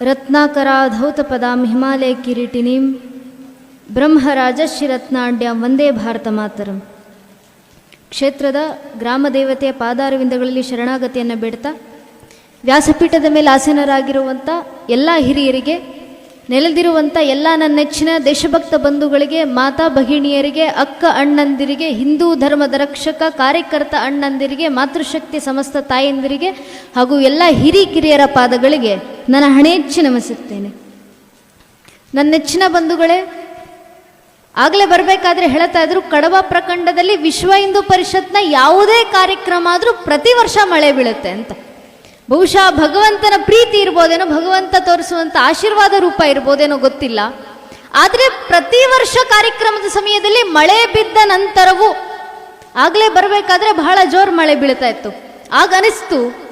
ರತ್ನಾಕರಾಧೌತಪದಾಂ ಹಿಮಾಲಯ ಕಿರೀಟಿನೀಂ ಬ್ರಹ್ಮರಾಜಶ್ರೀ ರತ್ನಾಡ್ಯ ವಂದೇ ಭಾರತ ಮಾತರಂ ಕ್ಷೇತ್ರದ ಗ್ರಾಮ ದೇವತೆಯ ಪಾದಾರವಿಂದಗಳಲ್ಲಿ ಶರಣಾಗತಿಯನ್ನು ಬೇಡ್ತಾ, ವ್ಯಾಸಪೀಠದ ಮೇಲೆ ಆಸೀನರಾಗಿರುವಂಥ ಎಲ್ಲ ಹಿರಿಯರಿಗೆ ನೆಲೆದಿರುವಂಥ ಎಲ್ಲ ನನ್ನ ನೆಚ್ಚಿನ ದೇಶಭಕ್ತ ಬಂಧುಗಳಿಗೆ, ಮಾತಾ ಭಗಿಣಿಯರಿಗೆ, ಅಕ್ಕ ಅಣ್ಣಂದಿರಿಗೆ, ಹಿಂದೂ ಧರ್ಮದ ರಕ್ಷಕ, ಕಾರ್ಯಕರ್ತ ಅಣ್ಣಂದಿರಿಗೆ, ಮಾತೃಶಕ್ತಿ ಸಮಸ್ತ ತಾಯಂದಿರಿಗೆ ಹಾಗೂ ಎಲ್ಲ ಹಿರಿ ಕಿರಿಯರ ಪಾದಗಳಿಗೆ ನನ್ನ ಹಣೆಚ್ಚಿ ನಮಿಸುತ್ತೇನೆ. ನನ್ನ ನೆಚ್ಚಿನ ಬಂಧುಗಳೇ, ಆಗಲೇ ಬರಬೇಕಾದ್ರೆ ಹೇಳ್ತಾ ಇದ್ರು, ಕಡವ ಪ್ರಖಂಡದಲ್ಲಿ ವಿಶ್ವ ಹಿಂದೂ ಪರಿಷತ್ನ ಯಾವುದೇ ಕಾರ್ಯಕ್ರಮ ಆದರೂ ಪ್ರತಿ ವರ್ಷ ಮಳೆ ಬೀಳುತ್ತೆ ಅಂತ. ಬಹುಶಃ ಭಗವಂತನ ಪ್ರೀತಿ ಇರ್ಬೋದೇನೋ, ಭಗವಂತ ತೋರಿಸುವಂಥ ಆಶೀರ್ವಾದ ರೂಪ ಇರ್ಬೋದೇನೋ ಗೊತ್ತಿಲ್ಲ. ಆದರೆ ಪ್ರತಿ ವರ್ಷ ಕಾರ್ಯಕ್ರಮದ ಸಮಯದಲ್ಲಿ ಮಳೆ ಬಿದ್ದ ನಂತರವೂ ಆಗಲೇ ಬರಬೇಕಾದ್ರೆ ಬಹಳ ಜೋರು ಮಳೆ ಬೀಳ್ತಾ ಇತ್ತು. ಆಗ ಅನಿಸ್ತು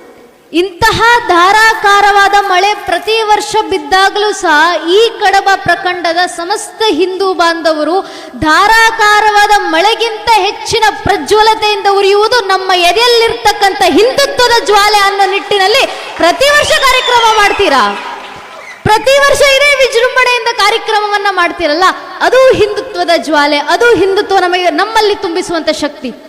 ಇಂತಹ ಧಾರಾಕಾರವಾದ ಮಳೆ ಪ್ರತಿ ವರ್ಷ ಬಿದ್ದಾಗಲೂ ಸಹ ಈ ಕಡಬ ಪ್ರಖಂಡದ ಸಮಸ್ತ ಹಿಂದೂ ಬಾಂಧವರು ಧಾರಾಕಾರವಾದ ಮಳೆಗಿಂತ ಹೆಚ್ಚಿನ ಪ್ರಜ್ವಲತೆಯಿಂದ ಉರಿಯುವುದು ನಮ್ಮ ಎದೆಯಲ್ಲಿರ್ತಕ್ಕಂಥ ಹಿಂದುತ್ವದ ಜ್ವಾಲೆ ಅನ್ನೋ ನಿಟ್ಟಿನಲ್ಲಿ ಪ್ರತಿ ವರ್ಷ ಕಾರ್ಯಕ್ರಮ ಮಾಡ್ತೀರಾ? ಪ್ರತಿ ವರ್ಷ ಇದೇ ವಿಜೃಂಭಣೆಯಿಂದ ಕಾರ್ಯಕ್ರಮವನ್ನ ಮಾಡ್ತೀರಲ್ಲ? ಅದು ಹಿಂದುತ್ವದ ಜ್ವಾಲೆ, ಅದು ಹಿಂದುತ್ವ ನಮಗೆ ನಮ್ಮಲ್ಲಿ ತುಂಬಿಸುವಂತ ಶಕ್ತಿ.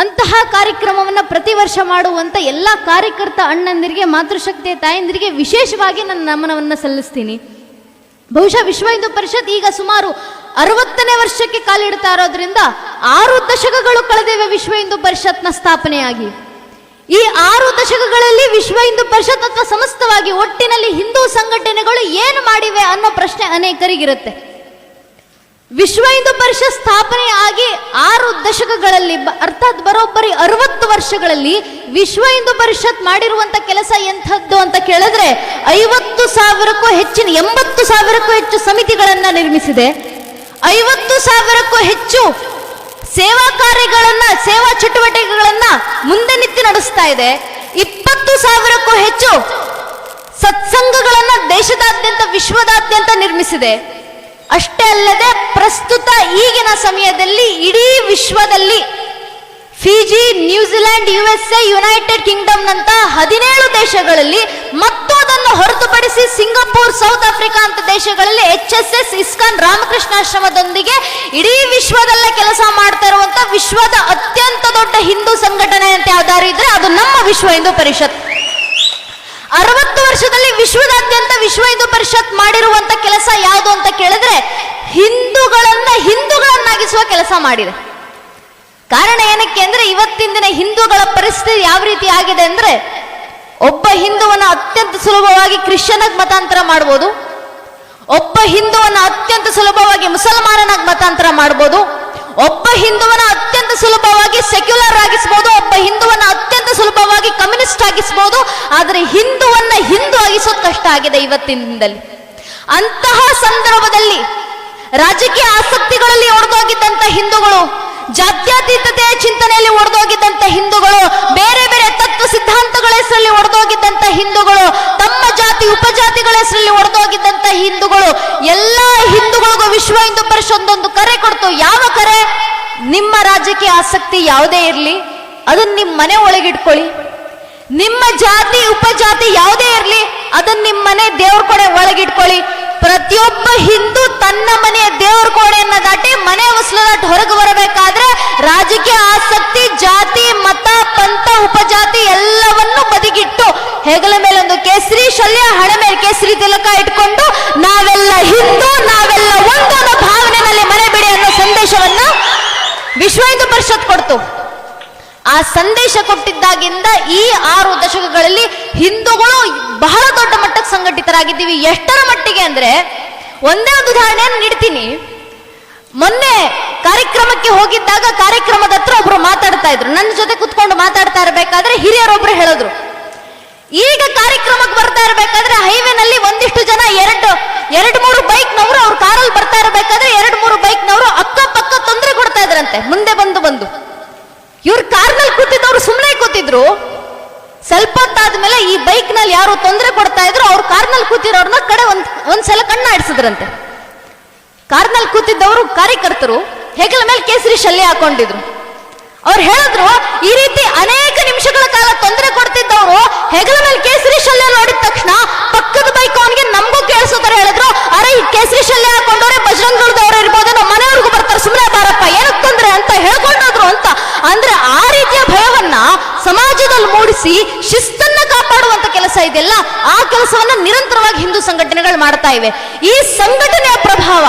ಅಂತಹ ಕಾರ್ಯಕ್ರಮವನ್ನು ಪ್ರತಿ ವರ್ಷ ಮಾಡುವಂಥ ಎಲ್ಲ ಕಾರ್ಯಕರ್ತ ಅಣ್ಣಂದಿರಿಗೆ ಮಾತೃಶಕ್ತಿಯ ತಾಯಂದಿರಿಗೆ ವಿಶೇಷವಾಗಿ ನನ್ನ ನಮನವನ್ನು ಸಲ್ಲಿಸ್ತೀನಿ. ಬಹುಶಃ ವಿಶ್ವ ಹಿಂದೂ ಪರಿಷತ್ ಈಗ ಸುಮಾರು ಅರವತ್ತನೇ ವರ್ಷಕ್ಕೆ ಕಾಲಿಡ್ತಾ ಇರೋದ್ರಿಂದ ಆರು ದಶಕಗಳು ಕಳೆದಿವೆ ವಿಶ್ವ ಹಿಂದೂ ಪರಿಷತ್ನ ಸ್ಥಾಪನೆಯಾಗಿ. ಈ ಆರು ದಶಕಗಳಲ್ಲಿ ವಿಶ್ವ ಹಿಂದೂ ಪರಿಷತ್ ಅಥವಾ ಸಮಸ್ತವಾಗಿ ಒಟ್ಟಿನಲ್ಲಿ ಹಿಂದೂ ಸಂಘಟನೆಗಳು ಏನು ಮಾಡಿವೆ ಅನ್ನೋ ಪ್ರಶ್ನೆ ಅನೇಕರಿಗಿರುತ್ತೆ. ವಿಶ್ವ ಹಿಂದೂ ಪರಿಷತ್ ಸ್ಥಾಪನೆ ಆಗಿ ಆರು ದಶಕಗಳಲ್ಲಿ ಅರ್ಥಾತ್ ಬರೋಬ್ಬರಿ ಅರವತ್ತು ವರ್ಷಗಳಲ್ಲಿ ವಿಶ್ವ ಹಿಂದೂ ಪರಿಷತ್ ಮಾಡಿರುವಂತ ಕೆಲಸ ಎಂಥದ್ದು ಅಂತ ಕೇಳಿದ್ರೆ ಐವತ್ತು ಸಾವಿರಕ್ಕೂ ಹೆಚ್ಚಿನ, ಎಂಬತ್ತು ಸಾವಿರಕ್ಕೂ ಹೆಚ್ಚು ಸಮಿತಿಗಳನ್ನ ನಿರ್ಮಿಸಿದೆ. ಐವತ್ತು ಸಾವಿರಕ್ಕೂ ಹೆಚ್ಚು ಸೇವಾ ಕಾರ್ಯಗಳನ್ನ, ಸೇವಾ ಚಟುವಟಿಕೆಗಳನ್ನ ಮುಂದೆ ನಿಂತು ನಡೆಸ್ತಾ ಇದೆ. ಇಪ್ಪತ್ತು ಸಾವಿರಕ್ಕೂ ಹೆಚ್ಚು ಸತ್ಸಂಗಗಳನ್ನ ದೇಶದಾದ್ಯಂತ, ವಿಶ್ವದಾದ್ಯಂತ ನಿರ್ಮಿಸಿದೆ. ಅಷ್ಟೇ ಅಲ್ಲದೆ ಪ್ರಸ್ತುತ ಈಗಿನ ಸಮಯದಲ್ಲಿ ಇಡೀ ವಿಶ್ವದಲ್ಲಿ Fiji, New Zealand U S A United Kingdom ನಂತ ಹದಿನೇಳು ದೇಶಗಳಲ್ಲಿ ಮತ್ತು ಅದನ್ನು ಹೊರತುಪಡಿಸಿ ಸಿಂಗಪೂರ್, ಸೌತ್ ಆಫ್ರಿಕಾ ಅಂತ ದೇಶಗಳಲ್ಲಿ ಎಚ್ ಎಸ್ ಎಸ್, ಇಸ್ಕಾನ್, ರಾಮಕೃಷ್ಣಾಶ್ರಮದೊಂದಿಗೆ ಇಡೀ ವಿಶ್ವದಲ್ಲೇ ಕೆಲಸ ಮಾಡ್ತಾ ಇರುವಂತ ವಿಶ್ವದ ಅತ್ಯಂತ ದೊಡ್ಡ ಹಿಂದೂ ಸಂಘಟನೆ ಅಂತ ಯಾವ್ದಾದ್ರು ಇದ್ರೆ ಅದು ನಮ್ಮ ವಿಶ್ವ ಹಿಂದೂ ಪರಿಷತ್ ಅರವತ್ತು ವರ್ಷದಲ್ಲಿ ವಿಶ್ವದಾದ್ಯಂತ ವಿಶ್ವ ಹಿಂದೂ ಪರಿಷತ್ ಮಾಡಿರುವಂತ ಕೆಲಸ ಯಾವುದು ಅಂತ ಕೇಳಿದ್ರೆ ಹಿಂದೂಗಳನ್ನ ಹಿಂದೂಗಳನ್ನಾಗಿಸುವ ಕೆಲಸ ಮಾಡಿದೆ. ಕಾರಣ ಏನಕ್ಕೆ ಅಂದ್ರೆ ಇವತ್ತಿನ ದಿನ ಹಿಂದೂಗಳ ಪರಿಸ್ಥಿತಿ ಯಾವ ರೀತಿ ಆಗಿದೆ ಅಂದ್ರೆ ಒಬ್ಬ ಹಿಂದೂವನ್ನ ಅತ್ಯಂತ ಸುಲಭವಾಗಿ ಕ್ರಿಶ್ಚಿಯನಾಗಿ ಮತಾಂತರ ಮಾಡ್ಬೋದು, ಒಬ್ಬ ಹಿಂದುವನ್ನ ಅತ್ಯಂತ ಸುಲಭವಾಗಿ ಮುಸಲ್ಮಾನನಾಗಿ ಮತಾಂತರ ಮಾಡ್ಬೋದು, ಒಬ್ಬ ಹಿಂದುವನ್ನ ಅತ್ಯಂತ ಸುಲಭವಾಗಿ ಸೆಕ್ಯುಲರ್ ಆಗಿಸ್ಬೋದು, ಒಬ್ಬ ಆಗಿಸ್ಬೋದು ಆದರೆ ಹಿಂದುವನ್ನ ಹಿಂದೂ ಆಗಿಸೋದು ಕಷ್ಟ ಆಗಿದೆ ಇವತ್ತಿನ ದಿನದಲ್ಲಿ ಅಂತಹ ಸಂದರ್ಭದಲ್ಲಿ ರಾಜಕೀಯ ಆಸಕ್ತಿಗಳಲ್ಲಿ ಒಡೆದೋಗಿದ್ದಂಥ ಹಿಂದೂಗಳು, ಜಾತ್ಯತೀತತೆಯ ಚಿಂತನೆಯಲ್ಲಿ ಒಡೆದೋಗಿದ್ದಂಥ ಹಿಂದೂಗಳು, ಬೇರೆ ಬೇರೆ ತತ್ವ ಸಿದ್ಧಾಂತಗಳ ಹೆಸರಲ್ಲಿ ಒಡೆದೋಗಿದ್ದಂಥ ಹಿಂದೂಗಳು, ತಮ್ಮ ಜಾತಿ, ಉಪಜಾತಿಗಳ ಹೆಸರಲ್ಲಿ ಒಡೆದೋಗಿದ್ದಂಥ ಹಿಂದೂಗಳು, ಎಲ್ಲ ಹಿಂದೂಗಳಿಗೂ ವಿಶ್ವ ಹಿಂದೂ ಪರಿಷತ್ ಒಂದು ಕರೆ ಕೊಡ್ತು. ಯಾವ ಕರೆ? ನಿಮ್ಮ ರಾಜಕೀಯ ಆಸಕ್ತಿ ಯಾವುದೇ ಇರಲಿ, ಅದನ್ನ ನಿಮ್ಮ ಮನೆ ಒಳಗಿಟ್ಕೊಳ್ಳಿ. ನಿಮ್ಮ ಜಾತಿ, ಉಪಜಾತಿ ಯಾವುದೇ ಇರಲಿ ಅದನ್ನ ನಿಮ್ಮ ಮನೆ ದೇವ್ರ ಕೊಡೆ ಒಳಗಿಟ್ಕೊಳ್ಳಿ. ಪ್ರತಿಯೊಬ್ಬ ಹಿಂದೂ ತನ್ನ ಮನೆಯ ದೇವ್ರ ಕೋಣೆಯನ್ನ ದಾಟಿ ಮನೆ ಹೊಸಲು ದಾಟಿ ಹೊರಗೆ ಬರಬೇಕಾದ್ರೆ ರಾಜಕೀಯ ಆಸಕ್ತಿ, ಜಾತಿ, ಮತ, ಪಂಥ, ಉಪಜಾತಿ ಎಲ್ಲವನ್ನು ಬದಿಗಿಟ್ಟು ಹೆಗಲ ಮೇಲೆ ಒಂದು ಕೇಸರಿ, ಶಲ್ಯ, ಹಣೆ ಮೇಲೆ ಕೇಸರಿ ತಿಲಕ ಇಟ್ಕೊಂಡು ನಾವೆಲ್ಲ ಹಿಂದೂ, ನಾವೆಲ್ಲ ಒಂದು ಅನ್ನೋ ಭಾವನೆಯಲ್ಲಿ ಮನೆ ಬಿಡಿ ಅನ್ನೋ ಸಂದೇಶವನ್ನ ವಿಶ್ವ ಹಿಂದೂ ಪರಿಷತ್ ಕೊಡ್ತು. ಆ ಸಂದೇಶ ಕೊಟ್ಟಿದ್ದಾಗಿಂದ ಈ ಆರು ದಶಕಗಳಲ್ಲಿ ಹಿಂದೂಗಳು ಬಹಳ ದೊಡ್ಡ ಮಟ್ಟಕ್ಕೆ ಸಂಘಟಿತರಾಗಿದ್ದೀವಿ. ಎಷ್ಟರ ಮಟ್ಟಿಗೆ ಅಂದ್ರೆ ಒಂದೇ ಒಂದು ಉದಾಹರಣೆಯನ್ನು ನೀಡ್ತೀನಿ. ಮೊನ್ನೆ ಕಾರ್ಯಕ್ರಮಕ್ಕೆ ಹೋಗಿದ್ದಾಗ ಕಾರ್ಯಕ್ರಮದ ಹತ್ರ ಒಬ್ರು ಮಾತಾಡ್ತಾ ಇದ್ರು. ನನ್ನ ಜೊತೆ ಕುತ್ಕೊಂಡು ಮಾತಾಡ್ತಾ ಇರಬೇಕಾದ್ರೆ ಹಿರಿಯರೊಬ್ರು ಹೇಳಿದ್ರು. ಈಗ ಕಾರ್ಯಕ್ರಮಕ್ಕೆ ಬರ್ತಾ ಇರಬೇಕಾದ್ರೆ ಹೈವೇನಲ್ಲಿ ಒಂದಿಷ್ಟು ಜನ ಎರಡು ಎರಡು, ಮೂರು ಬೈಕ್ನವರು ಅವ್ರ ಕಾರಲ್ಲಿ ಬರ್ತಾ ಇರಬೇಕಾದ್ರೆ ಎರಡು, ಮೂರು ಬೈಕ್ನವರು ಅಕ್ಕಪಕ್ಕ ತೊಂದರೆ ಕೊಡ್ತಾ ಇದ್ರಂತೆ. ಮುಂದೆ ಬಂದು ಬಂದು. ಇವ್ರ ಕಾರ್ನಲ್ಲಿ ಕೂತಿದ್ದವ್ರು ಸುಮ್ಮನೆ ಕೂತಿದ್ರು. ಸ್ವಲ್ಪ ಹೊತ್ತಾದ್ಮೇಲೆ ಈ ಬೈಕ್ನಲ್ಲಿ ಯಾರು ತೊಂದರೆ ಕೊಡ್ತಾ ಇದ್ರು, ಅವ್ರ ಕಾರ್ನಲ್ಲಿ ಕೂತಿರೋರ್ನ ಕಡೆ ಒಂದ್ ಒಂದ್ಸಲ ಕಣ್ಣ ಆಡಿಸಿದ್ರಂತೆ. ಕಾರ್ನಲ್ಲಿ ಕೂತಿದ್ದವರು ಕಾರ್ಯಕರ್ತರು, ಹೆಗಲ ಮೇಲೆ ಕೇಸರಿ ಶಲ್ಯ ಹಾಕೊಂಡಿದ್ರು. ಅವ್ರು ಹೇಳಿದ್ರು, ಈ ರೀತಿ ಅನೇಕ ನಿಮಿಷಗಳ ಕಾಲ ತೊಂದರೆ ಕೊಡ್ತಿದ್ದವರು, ಹೆಗಲ ಮೇಲೆ ಕೇಸರಿ ಶಲ್ಯ ನೋಡಿದ ತಕ್ಷಣ ಪಕ್ಕದ ಬೈಕ್ ಅವನಿಗೆ ನಮಗೂ ಕೇಳಿಸೋ ಹೇಳಿದ್ರು. ಅರೆ, ಈ ಕೇಸರಿ ಶಲ್ಯ ಹಾಕೊಂಡವ್ರೆ ಬಜರಂಗದವ್ರು ಗೌರವಿಸಿ ಶಿಸ್ತನ್ನ ಕಾಪಾಡುವಂತ ಕೆಲಸ ಇದೆಯಲ್ಲ, ಆ ಕೆಲಸವನ್ನ ನಿರಂತರವಾಗಿ ಹಿಂದೂ ಸಂಘಟನೆಗಳು ಮಾಡ್ತಾ ಇವೆ. ಈ ಸಂಘಟನೆಯ ಪ್ರಭಾವ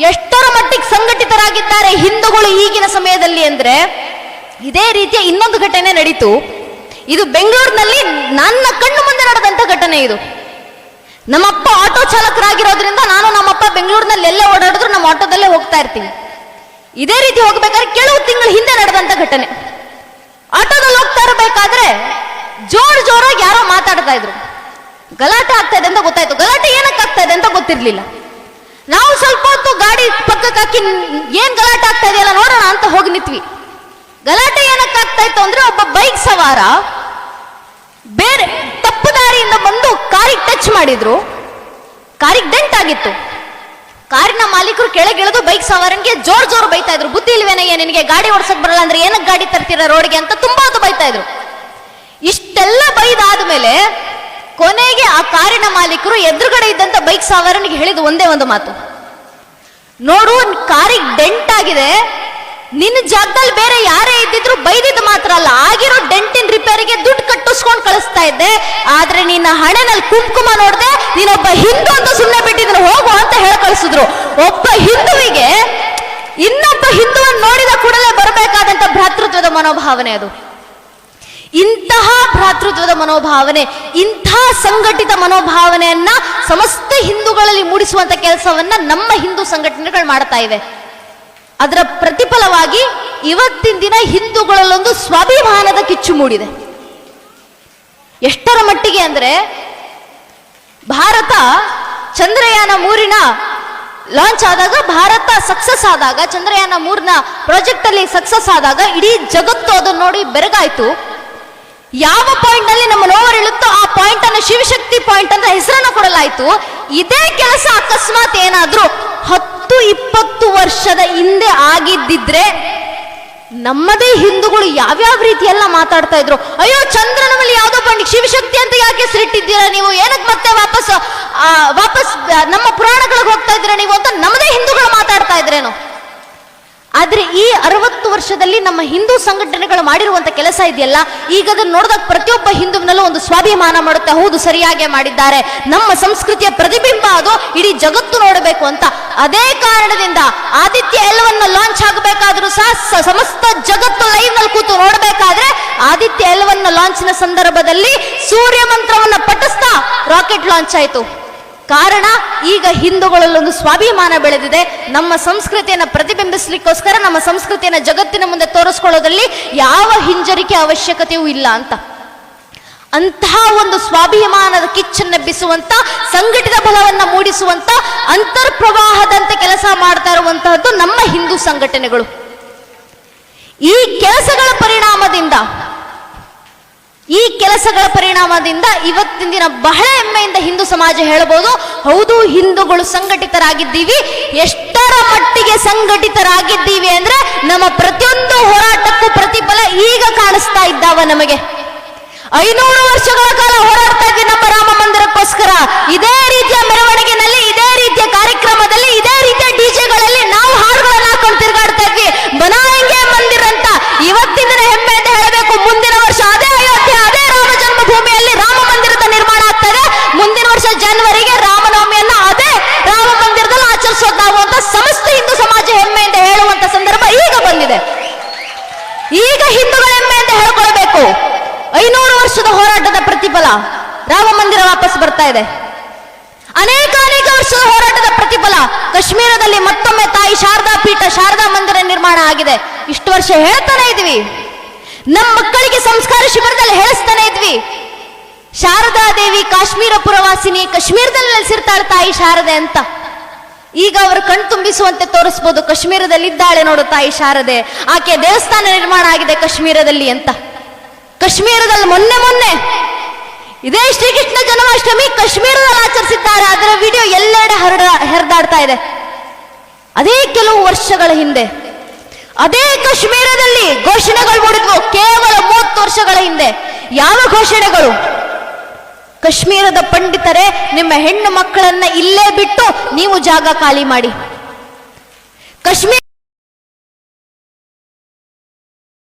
ಎಷ್ಟರ ಮಟ್ಟಿಗೆ ಸಂಘಟಿತರಾಗಿದ್ದಾರೆ ಹಿಂದೂಗಳು ಈಗಿನ ಸಮಯದಲ್ಲಿ ಅಂದ್ರೆ, ಇದೇ ರೀತಿಯ ಇನ್ನೊಂದು ಘಟನೆ ನಡೀತು. ಇದು ಬೆಂಗಳೂರಿನಲ್ಲಿ ನನ್ನ ಕಣ್ಣು ಮುಂದೆ ನಡೆದಂತ ಘಟನೆ ಇದು. ನಮ್ಮಪ್ಪ ಆಟೋ ಚಾಲಕರಾಗಿರೋದ್ರಿಂದ ನಾನು ನಮ್ಮಪ್ಪ ಬೆಂಗಳೂರಿನಲ್ಲಿ ಎಲ್ಲೇ ಓಡಾಡಿದ್ರು ನಮ್ಮ ಆಟೋದಲ್ಲೇ ಹೋಗ್ತಾ ಇರ್ತೀನಿ ಇದೇ ರೀತಿ ಹೋಗ್ಬೇಕಾದ್ರೆ ಕೆಲವು ತಿಂಗಳ ಹಿಂದೆ ನಡೆದಂತ ಘಟನೆ. ಆಟೋದಲ್ಲಿ ಹೋಗ್ತಾ ಇರಬೇಕಾದ್ರೆ ಜೋರ್ ಜೋರಾಗಿ ಯಾರೋ ಮಾತಾಡ್ತಾ ಇದ್ರು. ಗಲಾಟೆ ಆಗ್ತಾ ಇದೆ ಅಂತ ಗೊತ್ತಾಯ್ತು. ಗಲಾಟೆ ಏನಕ್ಕೆ ಆಗ್ತಾ ಇದೆ ಅಂತ ಗೊತ್ತಿರ್ಲಿಲ್ಲ. ನಾವು ಸ್ವಲ್ಪ ಹೊತ್ತು ಗಾಡಿ ಪಕ್ಕಕ್ಕೆ ಹಾಕಿ ಏನ್ ಗಲಾಟೆ ಆಗ್ತಾ ಇದೆಯಲ್ಲ ನೋಡೋಣ ಅಂತ ಹೋಗಿ ನಿಂತ್ವಿ. ಗಲಾಟೆ ಏನಕ್ಕೆ ಆಗ್ತಾ ಇತ್ತು ಅಂದ್ರೆ ಒಬ್ಬ ಬೈಕ್ ಸವಾರ ಬೇರೆ ತಪ್ಪು ದಾರಿಯಿಂದ ಬಂದು ಕಾರಿಗೆ ಟಚ್ ಮಾಡಿದ್ರು. ಕಾರಿಗೆ ಡೆಂಟ್ ಆಗಿತ್ತು. ಕಾರಿನ ಮಾಲೀಕರು ಕೆಳಗಿಳಿದು ಬೈಕ್ ಸವಾರನ್ಗೆ ಜೋರ್ ಜೋರ್ ಬೈತಾ ಇದ್ರು. ಬುದ್ಧಿ ಇಲ್ವೇನಯ್ಯ ನಿನಗೆ? ಗಾಡಿ ಓಡಿಸಕ್ ಬರಲ್ಲ ಅಂದ್ರೆ ಏನಕ್ಕೆ ಗಾಡಿ ತರ್ತೀರ ರೋಡ್ಗೆ ಅಂತ ತುಂಬಾ ಹೊತ್ತು ಬೈತಾ ಇದ್ರು. ಇಷ್ಟೆಲ್ಲ ಬೈದಾದ್ಮೇಲೆ ಕೊನೆಗೆ ಆ ಕಾರಿನ ಮಾಲೀಕರು ಎದುರುಗಡೆ ಇದ್ದಂತ ಬೈಕ್ ಸವಾರನಿಗೆ ಹೇಳಿದ ಒಂದೇ ಒಂದು ಮಾತು. ನೋಡು, ಕಾರಿಗೆ ನಿನ್ನ ಜಾಗದಲ್ಲಿ ಬೇರೆ ಯಾರೇ ಇದ್ದಿದ್ರು ಬೈದಿದ್ ಮಾತ್ರ ಅಲ್ಲ. ಆಗಿರೋ ಡೆಂಟಿನ ರಿಪೇರಿಗೆ ದುಡ್ಡು ಕಟ್ಟಿಸ್ಕೊಂಡು ಕಳಿಸ್ತಾ ಇದ್ದೆ. ಆದ್ರೆ ನಿನ್ನ ಹಣೆನಲ್ಲಿ ಕುಂಕುಮ ನೋಡಿದೆ ನೀನೊಬ್ಬ ಹಿಂದೂ ಅಂತ ಸುಮ್ಮನೆ ಬಿಟ್ಟಿದ್ರು ಹೋಗು ಅಂತ ಹೇಳಿ ಕಳಿಸಿದ್ರು. ಒಬ್ಬ ಹಿಂದುವಿಗೆ ಇನ್ನೊಬ್ಬ ಹಿಂದುವನ್ನು ನೋಡಿದ ಕೂಡಲೇ ಬರಬೇಕಾದಂತ ಭ್ರಾತೃತ್ವದ ಮನೋಭಾವನೆ ಅದು. ಇಂತಹ ಭ್ರಾತೃತ್ವದ ಮನೋಭಾವನೆ, ಇಂತಹ ಸಂಘಟಿತ ಮನೋಭಾವನೆಯನ್ನ ಸಮಸ್ತ ಹಿಂದೂಗಳಲ್ಲಿ ಮೂಡಿಸುವಂತ ಕೆಲಸವನ್ನ ನಮ್ಮ ಹಿಂದೂ ಸಂಘಟನೆಗಳು ಮಾಡ್ತಾ ಇವೆ. ಅದರ ಪ್ರತಿಫಲವಾಗಿ ಇವತ್ತಿನ ದಿನ ಹಿಂದೂಗಳಲ್ಲೊಂದು ಸ್ವಾಭಿಮಾನದ ಕಿಚ್ಚು ಮೂಡಿದೆ. ಎಷ್ಟರ ಮಟ್ಟಿಗೆ ಅಂದರೆ ಭಾರತ ಚಂದ್ರಯಾನ ಮೂರಿನ ಲಾಂಚ್ ಆದಾಗ, ಭಾರತ ಸಕ್ಸಸ್ ಆದಾಗ, ಚಂದ್ರಯಾನ ಮೂರ್ನ ಪ್ರಾಜೆಕ್ಟ್ ಅಲ್ಲಿ ಸಕ್ಸಸ್ ಆದಾಗ ಇಡೀ ಜಗತ್ತು ಅದನ್ನು ನೋಡಿ ಬೆರಗಾಯ್ತು. ಯಾವ ಪಾಯಿಂಟ್ ಅಲ್ಲಿ ನಮ್ಮ ನೋವರ್ ಆ ಪಾಯಿಂಟ್ ಅನ್ನು ಶಿವಶಕ್ತಿ ಪಾಯಿಂಟ್ ಅಂತ ಹೆಸರನ್ನು ಕೊಡಲಾಯ್ತು. ಇದೇ ಕೆಲಸ ಅಕಸ್ಮಾತ್ ಏನಾದ್ರೂ ಇಪ್ಪತ್ತು ವರ್ಷದ ಹಿಂದೆ ಆಗಿದ್ದಿದ್ರೆ ನಮ್ಮದೇ ಹಿಂದೂಗಳು ಯಾವ್ಯಾವ ರೀತಿ ಎಲ್ಲ ಮಾತಾಡ್ತಾ ಇದ್ರು? ಅಯ್ಯೋ ಚಂದ್ರನ ಮೇಲೆ ಯಾವುದೋ ಪಂಡಿತ್ ಶಿವಶಕ್ತಿ ಅಂತ ಯಾಕೆ ಹೆಸರಿಟ್ಟಿದ್ದೀರಾ ನೀವು? ಏನಕ್ಕೆ ಮತ್ತೆ ವಾಪಸ್ ವಾಪಸ್ ನಮ್ಮ ಪುರಾಣಗಳಿಗೆ ಹೋಗ್ತಾ ಇದ್ದೀರಾ ನೀವು ಅಂತ ನಮ್ಮದೇ ಹಿಂದೂಗಳು ಮಾತಾಡ್ತಾ ಇದ್ರೇನು? ಆದ್ರೆ ಈ ಅರವತ್ತು ವರ್ಷದಲ್ಲಿ ನಮ್ಮ ಹಿಂದೂ ಸಂಘಟನೆಗಳು ಮಾಡಿರುವಂಥ ಕೆಲಸ ಇದೆಯಲ್ಲ, ಈಗ ಅದನ್ನು ನೋಡಿದಾಗ ಪ್ರತಿಯೊಬ್ಬ ಹಿಂದೂವಿನಲ್ಲೂ ಒಂದು ಸ್ವಾಭಿಮಾನ ಮಾಡುತ್ತೆ, ಹೌದು ಸರಿಯಾಗಿ ಮಾಡಿದ್ದಾರೆ, ನಮ್ಮ ಸಂಸ್ಕೃತಿಯ ಪ್ರತಿಬಿಂಬ ಅದು, ಇಡೀ ಜಗತ್ತು ನೋಡಬೇಕು ಅಂತ. ಅದೇ ಕಾರಣದಿಂದ ಆದಿತ್ಯ ಎಲ್ಲವನ್ನ ಲಾಂಚ್ ಆಗಬೇಕಾದ್ರೂ ಸಹ ಸಮಸ್ತ ಜಗತ್ತು ಲೈವ್ನಲ್ಲಿ ಕೂತು ನೋಡಬೇಕಾದ್ರೆ ಆದಿತ್ಯ ಎಲ್ಲವನ್ನ ಲಾಂಚ್ನ ಸಂದರ್ಭದಲ್ಲಿ ಸೂರ್ಯ ಮಂತ್ರವನ್ನ ಪಠಿಸ್ತಾ ರಾಕೆಟ್ ಲಾಂಚ್ ಆಯ್ತು. ಕಾರಣ ಈಗ ಹಿಂದೂಗಳಲ್ಲೊಂದು ಸ್ವಾಭಿಮಾನ ಬೆಳೆದಿದೆ. ನಮ್ಮ ಸಂಸ್ಕೃತಿಯನ್ನು ಪ್ರತಿಬಿಂಬಿಸಲಿಕ್ಕೋಸ್ಕರ ನಮ್ಮ ಸಂಸ್ಕೃತಿಯನ್ನು ಜಗತ್ತಿನ ಮುಂದೆ ತೋರಿಸ್ಕೊಳ್ಳೋದ್ರಲ್ಲಿ ಯಾವ ಹಿಂಜರಿಕೆ ಅವಶ್ಯಕತೆಯೂ ಇಲ್ಲ ಅಂತ. ಅಂತಹ ಒಂದು ಸ್ವಾಭಿಮಾನದ ಕಿಚ್ಚನ್ನೆಬ್ಬಿಸುವಂತ ಸಂಘಟಿತ ಬಲವನ್ನ ಮೂಡಿಸುವಂತ, ಅಂತರ್ಪ್ರವಾಹದಂತೆ ಕೆಲಸ ಮಾಡ್ತಾ ಇರುವಂತಹದ್ದು ನಮ್ಮ ಹಿಂದೂ ಸಂಘಟನೆಗಳು. ಈ ಕೆಲಸಗಳ ಪರಿಣಾಮದಿಂದ ಈ ಕೆಲಸಗಳ ಪರಿಣಾಮದಿಂದ ಇವತ್ತಿನ ದಿನ ಬಹಳ ಹೆಮ್ಮೆಯಿಂದ ಹಿಂದೂ ಸಮಾಜ ಹೇಳಬಹುದು, ಹೌದು, ಹಿಂದೂಗಳು ಸಂಘಟಿತರಾಗಿದ್ದೀವಿ, ಎಷ್ಟರ ಮಟ್ಟಿಗೆ ಸಂಘಟಿತರಾಗಿದ್ದೀವಿ ಅಂದ್ರೆ ನಮ್ಮ ಪ್ರತಿಯೊಂದು ಹೋರಾಟಕ್ಕೂ ಪ್ರತಿಫಲ ಈಗ ಕಾಣಿಸ್ತಾ ಇದ್ದಾವ ನಮಗೆ. ಐನೂರು ವರ್ಷಗಳ ಕಾಲ ಹೋರಾಡ್ತಾ ನಮ್ಮ ರಾಮ ಮಂದಿರಕ್ಕೋಸ್ಕರ ಇದೇ ರೀತಿಯ ಮೆರವಣಿಗೆನಲ್ಲಿ, ಇದೇ ರೀತಿಯ ಕಾರ್ಯಕ್ರಮದಲ್ಲಿ, ಇದೇ ರೀತಿಯ ಡಿಜೆಗಳಲ್ಲಿ ನಾವು ಹಾಡುಗಳನ್ನ ಹಾಕೊಂಡು ತಿರುಗಾಡ್ತಾ ಇದ್ವಿ ಬನಾಯಿಂಗೆ ಮಂದಿರ ಅಂತ ಇವತ್ತಿನ ದಿನ ಹೆಮ್ಮೆ ಅಂತ ಹೇಳಬೇಕು ಮುಂದಿನ ವರ್ಷ ಅದೇ ಅಯೋಧ್ಯೆ ಅದೇ ರಾಮ ಜನ್ಮಭೂಮಿಯಲ್ಲಿ ರಾಮ ಮಂದಿರದ ನಿರ್ಮಾಣ ಆಗ್ತಾ ಇದೆ ಮುಂದಿನ ವರ್ಷ ಜನವರಿಗೆ ರಾಮನವಮಿಯನ್ನ ಅದೇ ರಾಮ ಮಂದಿರದಲ್ಲಿ ಆಚರಿಸೋದು ನಾವು ಅಂತ ಸಮಸ್ತ ಹಿಂದೂ ಸಮಾಜ ಹೆಮ್ಮೆಯಿಂದ ಹೇಳುವಂತ ಸಂದರ್ಭ ಈಗ ಬಂದಿದೆ ಈಗ ಹಿಂದೂಗಳ ಹೆಮ್ಮೆ ಅಂತ ಹೇಳ್ಕೊಳ್ಬೇಕು ಐನೂರು ವರ್ಷದ ಹೋರಾಟದ ಪ್ರತಿಫಲ. ರಾಮ ಮಂದಿರ ವಾಪಸ್ ಬರ್ತಾ ಇದೆ. ಅನೇಕ ಅನೇಕ ವರ್ಷದ ಹೋರಾಟದ ಪ್ರತಿಫಲ. ಕಾಶ್ಮೀರದಲ್ಲಿ ಮತ್ತೊಮ್ಮೆ ತಾಯಿ ಶಾರದಾ ಪೀಠ, ಶಾರದಾ ಮಂದಿರ ನಿರ್ಮಾಣ ಆಗಿದೆ. ಇಷ್ಟು ವರ್ಷ ಹೇಳ್ತಾನೆ ಇದ್ವಿ. ನಮ್ಮ ಮಕ್ಕಳಿಗೆ ಸಂಸ್ಕಾರ ಶಿಬಿರದಲ್ಲಿ ಹೇಳಿಸ್ತಾನೆ ಇದ್ವಿ. ಶಾರದಾ ದೇವಿ ಕಾಶ್ಮೀರ ಪುರವಾಸಿನಿ ಕಾಶ್ಮೀರದಲ್ಲಿ ನೆಲೆಸಿರ್ತಾಳೆ ತಾಯಿ ಶಾರದೆ ಅಂತ. ಈಗ ಅವರು ಕಣ್ತುಂಬಿಸುವಂತೆ ತೋರಿಸ್ಬೋದು, ಕಾಶ್ಮೀರದಲ್ಲಿ ಇದ್ದಾಳೆ ನೋಡು ತಾಯಿ ಶಾರದೆ. ಆಕೆ ದೇವಸ್ಥಾನ ನಿರ್ಮಾಣ ಆಗಿದೆ ಕಾಶ್ಮೀರದಲ್ಲಿ ಅಂತ. ಕಾಶ್ಮೀರದಲ್ಲಿ ಮೊನ್ನೆ ಮೊನ್ನೆ ಇದೇ ಶ್ರೀಕೃಷ್ಣ ಜನ್ಮಾಷ್ಟಮಿ ಕಾಶ್ಮೀರದಲ್ಲಿ ಆಚರಿಸಿದ್ದಾರೆ. ಅದರ ವಿಡಿಯೋ ಎಲ್ಲೆಡೆ ಹರಡ ಹರಿದಾಡ್ತಾ ಇದೆ. ಅದೇ ಕೆಲವು ವರ್ಷಗಳ ಹಿಂದೆ. ಅದೇ ಕಾಶ್ಮೀರದಲ್ಲಿ ಘೋಷಣೆಗಳು ಮೂಡಿದ್ವು. ಕೇವಲ ಮೂವತ್ತು ವರ್ಷಗಳ ಹಿಂದೆ. ಯಾವ ಘೋಷಣೆಗಳು? ಕಾಶ್ಮೀರದ ಪಂಡಿತರೇ, ನಿಮ್ಮ ಹೆಣ್ಣು ಮಕ್ಕಳನ್ನ ಇಲ್ಲೇ ಬಿಟ್ಟು ನೀವು ಜಾಗ ಖಾಲಿ ಮಾಡಿ. ಕಾಶ್ಮೀರ